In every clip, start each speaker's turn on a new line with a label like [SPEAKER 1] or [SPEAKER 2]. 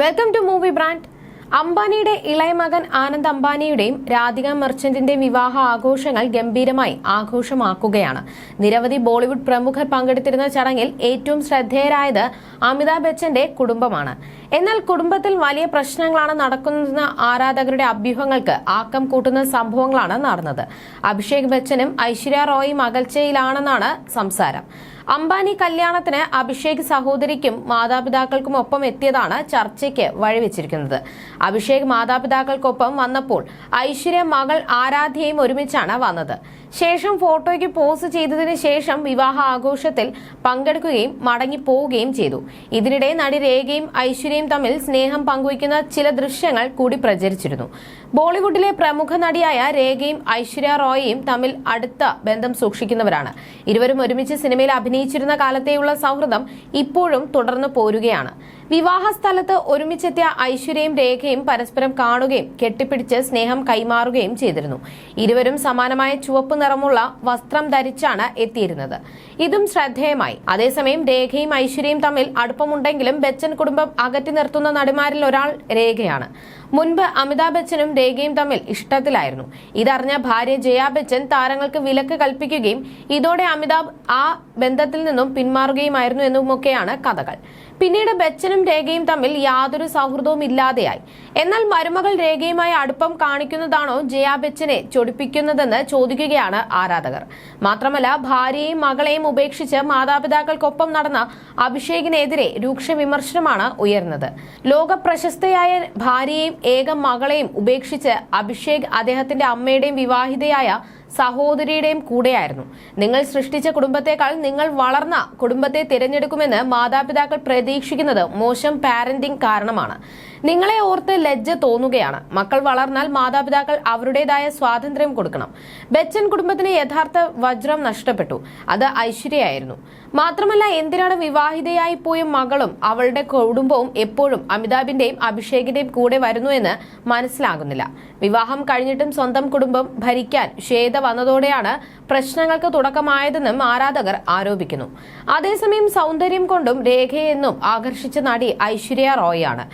[SPEAKER 1] Welcome to movie brand അംബാനിയുടെ ഇളയ മകൻ ആനന്ദ് അംബാനിയുടെയും രാധിക മെർച്ചന്റിന്റെ വിവാഹ ആഘോഷങ്ങൾ ഗംഭീരമായി ആഘോഷമാക്കുകയാണ്. നിരവധി ബോളിവുഡ് പ്രമുഖർ പങ്കെടുത്തിരുന്ന ചടങ്ങിൽ ഏറ്റവും ശ്രദ്ധേയരായത് അമിതാഭ് ബച്ചന്റെ കുടുംബമാണ്. എന്നാൽ കുടുംബത്തിൽ വലിയ പ്രശ്നങ്ങളാണ് നടക്കുന്നതെന്ന ആരാധകരുടെ അഭ്യൂഹങ്ങൾക്ക് ആക്കം കൂട്ടുന്ന സംഭവങ്ങളാണ് നടന്നത്. അഭിഷേക് ബച്ചനും ഐശ്വര്യ റോയും അകൽച്ചയിലാണെന്നാണ് സംസാരം. അംബാനി കല്യാണത്തിന് അഭിഷേക് സഹോദരിക്കും മാതാപിതാക്കൾക്കും ഒപ്പം എത്തിയതാണ് ചർച്ചയ്ക്ക് വഴിവെച്ചിരിക്കുന്നത്. അഭിഷേക് മാതാപിതാക്കൾക്കൊപ്പം വന്നപ്പോൾ ഐശ്വര്യ മകൾ ആരാധ്യയും ഒരുമിച്ചാണ് വന്നത്. ശേഷം ഫോട്ടോയ്ക്ക് പോസ് ചെയ്തതിന് ശേഷം വിവാഹ ആഘോഷത്തിൽ പങ്കെടുക്കുകയും മടങ്ങി പോവുകയും ചെയ്തു. ഇതിനിടെ നടി രേഖയും ഐശ്വര്യയും തമ്മിൽ സ്നേഹം പങ്കുവയ്ക്കുന്ന ചില ദൃശ്യങ്ങൾ കൂടി പ്രചരിച്ചിരുന്നു. ബോളിവുഡിലെ പ്രമുഖ നടിയായ രേഖയും ഐശ്വര്യ റോയിയും തമ്മിൽ അടുത്ത ബന്ധം സൂക്ഷിക്കുന്നവരാണ്. ഇരുവരും ഒരുമിച്ച് സിനിമയിൽ അഭിനയിച്ചിരുന്ന കാലത്തെയുള്ള സൗഹൃദം ഇപ്പോഴും തുടർന്നു പോരുകയാണ്. വിവാഹ സ്ഥലത്ത് ഒരുമിച്ചെത്തിയ ഐശ്വര്യയും രേഖയും പരസ്പരം കാണുകയും കെട്ടിപ്പിടിച്ച് സ്നേഹം കൈമാറുകയും ചെയ്തിരുന്നു. ഇരുവരും സമാനമായ ചുവപ്പ് നിറമുള്ള വസ്ത്രം ധരിച്ചാണ് എത്തിയിരുന്നത്. ഇതും ശ്രദ്ധേയമായി. അതേസമയം രേഖയും ഐശ്വര്യയും തമ്മിൽ അടുപ്പമുണ്ടെങ്കിലും ബച്ചൻ കുടുംബം അകറ്റി നിർത്തുന്ന നടിമാരിൽ ഒരാൾ രേഖയാണ്. മുൻപ് അമിതാഭ് ബച്ചനും രേഖയും തമ്മിൽ ഇഷ്ടത്തിലായിരുന്നു. ഇതറിഞ്ഞ ഭാര്യ ജയാ ബച്ചൻ താരങ്ങൾക്ക് വിലക്ക് കൽപ്പിക്കുകയും ഇതോടെ അമിതാഭ് ആ ബന്ധത്തിൽ നിന്നും പിന്മാറുകയുമായിരുന്നു എന്നുമൊക്കെയാണ് കഥകൾ. പിന്നീട് ബച്ചനും രേഖയും തമ്മിൽ യാതൊരു സൗഹൃദവും ഇല്ലാതെയായി. എന്നാൽ മരുമകൾ രേഖയുമായി അടുപ്പം കാണിക്കുന്നതാണോ ജയാ ബച്ചനെ ചൊടിപ്പിക്കുന്നതെന്ന് ചോദിക്കുകയാണ് ആരാധകർ. മാത്രമല്ല ഭാര്യയെയും മകളെയും ഉപേക്ഷിച്ച് മാതാപിതാക്കൾക്കൊപ്പം നടന്ന അഭിഷേകിനെതിരെ രൂക്ഷ വിമർശനമാണ് ഉയർന്നത്. ലോക പ്രശസ്തയായ ഭാര്യയെയും ഏക മകളെയും ഉപേക്ഷിച്ച് അഭിഷേക് അദ്ദേഹത്തിന്റെ അമ്മയുടെയും വിവാഹിതയായ സഹോദരിയുടെയും കൂടെയായിരുന്നു. നിങ്ങൾ സൃഷ്ടിച്ച കുടുംബത്തെക്കാൾ നിങ്ങൾ വളർന്ന കുടുംബത്തെ തിരഞ്ഞെടുക്കുമെന്ന് മാതാപിതാക്കൾ പ്രതീക്ഷിക്കുന്നത് മോശം പാരന്റിംഗ് കാരണമാണ്. നിങ്ങളെ ഓർത്ത് ലജ്ജ തോന്നുകയാണ്. മക്കൾ വളർന്നാൽ മാതാപിതാക്കൾ അവരുടേതായ സ്വാതന്ത്ര്യം കൊടുക്കണം. ബച്ചൻ കുടുംബത്തിന് യഥാർത്ഥ വജ്രം നഷ്ടപ്പെട്ടു. അത് ഐശ്വര്യയായിരുന്നു. മാത്രമല്ല എന്തിനാണ് വിവാഹിതയായി പോയ മകളും അവളുടെ കുടുംബവും എപ്പോഴും അമിതാഭിന്റെയും അഭിഷേകിന്റെയും കൂടെ വരുന്നു എന്ന് മനസ്സിലാകുന്നില്ല. വിവാഹം കഴിഞ്ഞിട്ടും സ്വന്തം കുടുംബം ഭരിക്കാൻ ശ്വേത വന്നതോടെയാണ് പ്രശ്നങ്ങൾക്ക് തുടക്കമായതെന്നും ആരാധകർ ആരോപിക്കുന്നു. അതേസമയം സൗന്ദര്യം കൊണ്ടും രേഖയെന്നും ആകർഷിച്ച നടി ഐശ്വര്യ റോയ് ആണ്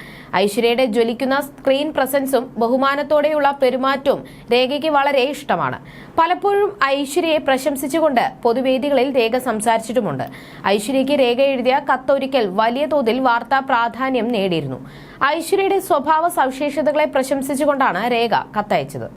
[SPEAKER 1] ഐശ്വര്യയുടെ ജ്വലിക്കുന്ന സ്ക്രീൻ പ്രസൻസും ബഹുമാനത്തോടെയുള്ള പെരുമാറ്റവും രേഖയ്ക്ക് വളരെ ഇഷ്ടമാണ്. പലപ്പോഴും ഐശ്വര്യയെ പ്രശംസിച്ചുകൊണ്ട് പൊതുവേദികളിൽ രേഖ സംസാരിച്ചിട്ടുമുണ്ട്. ഐശ്വര്യയ്ക്ക് രേഖ എഴുതിയ കത്തൊരിക്കൽ വലിയ തോതിൽ വാർത്താ പ്രാധാന്യം നേടിയിരുന്നു. ഐശ്വര്യയുടെ സ്വഭാവ സവിശേഷതകളെ പ്രശംസിച്ചുകൊണ്ടാണ് രേഖ കത്തയച്ചത്.